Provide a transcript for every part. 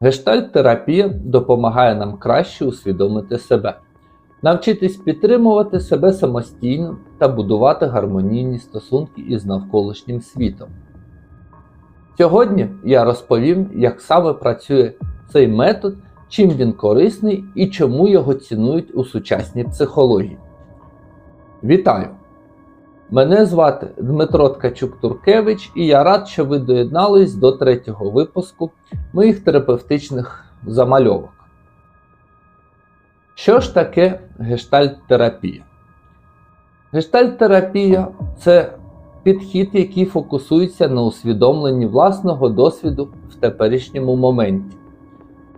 Гештальт-терапія допомагає нам краще усвідомити себе, навчитись підтримувати себе самостійно та будувати гармонійні стосунки із навколишнім світом. Сьогодні я розповім, як саме працює цей метод, чим він корисний і чому його цінують у сучасній психології. Вітаю! Мене звати Дмитро Ткачук-Туркевич, і я рад, що ви доєднались до третього випуску моїх терапевтичних замальовок. Що ж таке гештальт-терапія? Гештальт-терапія це підхід, який фокусується на усвідомленні власного досвіду в теперішньому моменті.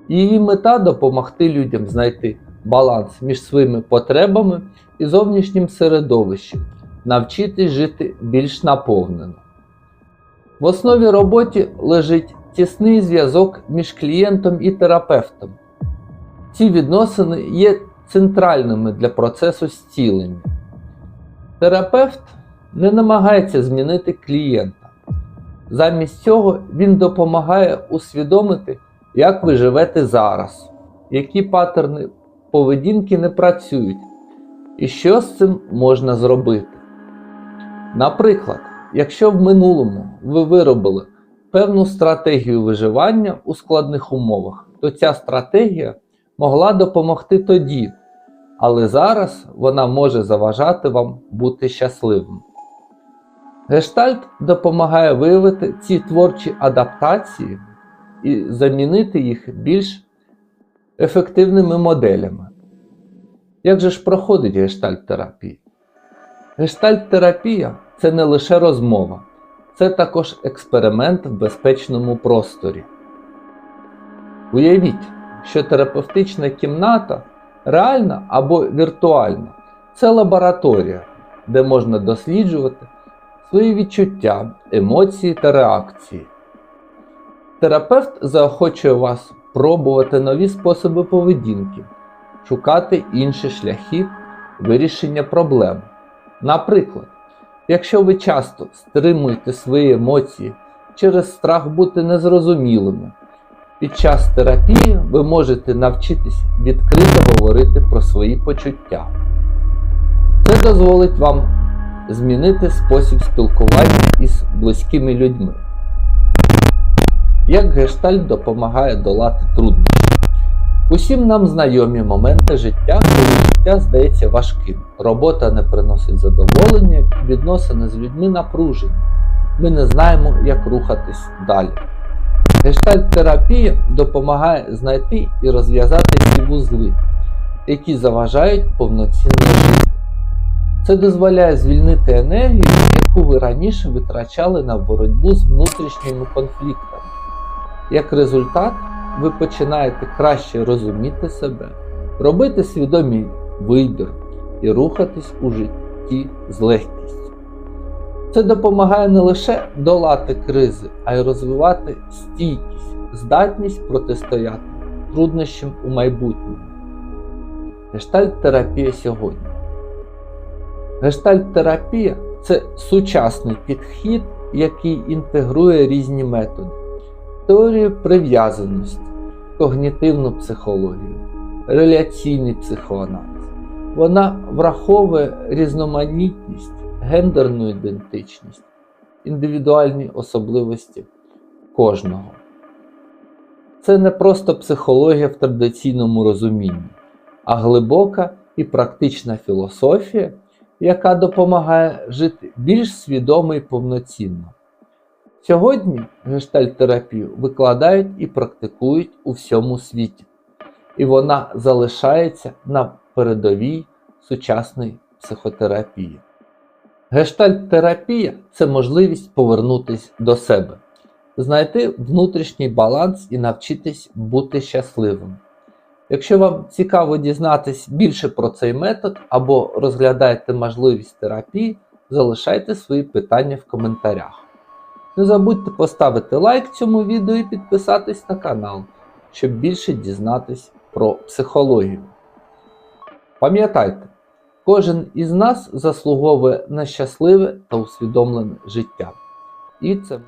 Її мета допомогти людям знайти баланс між своїми потребами і зовнішнім середовищем, навчитись жити більш наповнено. В основі роботи лежить тісний зв'язок між клієнтом і терапевтом. Ці відносини є центральними для процесу зцілення. Терапевт не намагається змінити клієнта. Замість цього він допомагає усвідомити, як ви живете зараз, які паттерни поведінки не працюють, і що з цим можна зробити. Наприклад, якщо в минулому ви виробили певну стратегію виживання у складних умовах, то ця стратегія могла допомогти тоді, але зараз вона може заважати вам бути щасливим. Гештальт допомагає виявити ці творчі адаптації і замінити їх більш ефективними моделями. Як же ж проходить гештальт-терапія? Гештальт-терапія це не лише розмова, це також експеримент в безпечному просторі. Уявіть, що терапевтична кімната реальна або віртуальна це лабораторія, де можна досліджувати свої відчуття, емоції та реакції. Терапевт заохочує вас пробувати нові способи поведінки, шукати інші шляхи вирішення проблем. Наприклад, якщо ви часто стримуєте свої емоції через страх бути незрозумілими, під час терапії ви можете навчитись відкрито говорити про свої почуття. Це дозволить вам змінити спосіб спілкування із близькими людьми. Як гештальт допомагає долати труднощі? Усім нам знайомі моменти життя, коли життя здається важким. Робота не приносить задоволення, відносини з людьми напружені. Ми не знаємо, як рухатись далі. Гештальт-терапія допомагає знайти і розв'язати ці вузли, які заважають повноцінно жити. Це дозволяє звільнити енергію, яку ви раніше витрачали на боротьбу з внутрішніми конфліктами. Як результат, ви починаєте краще розуміти себе, робити свідомий вибір і рухатись у житті з легкістю. Це допомагає не лише долати кризи, а й розвивати стійкість, здатність протистояти труднощам у майбутньому. Гештальт-терапія сьогодні. Гештальт-терапія це сучасний підхід, який інтегрує різні методи, теорію прив'язаності, когнітивну психологію, реляційний психоаналіз. Вона враховує різноманітність, гендерну ідентичність, індивідуальні особливості кожного. Це не просто психологія в традиційному розумінні, а глибока і практична філософія, яка допомагає жити більш свідомо і повноцінно. Сьогодні гештальт-терапію викладають і практикують у всьому світі, і вона залишається на передовій сучасної психотерапії. Гештальт-терапія це можливість повернутися до себе, знайти внутрішній баланс і навчитись бути щасливим. Якщо вам цікаво дізнатись більше про цей метод або розглядаєте можливість терапії, залишайте свої питання в коментарях. Не забудьте поставити лайк цьому відео і підписатись на канал, щоб більше дізнатись про психологію. Пам'ятайте, кожен із нас заслуговує на щасливе та усвідомлене життя. І це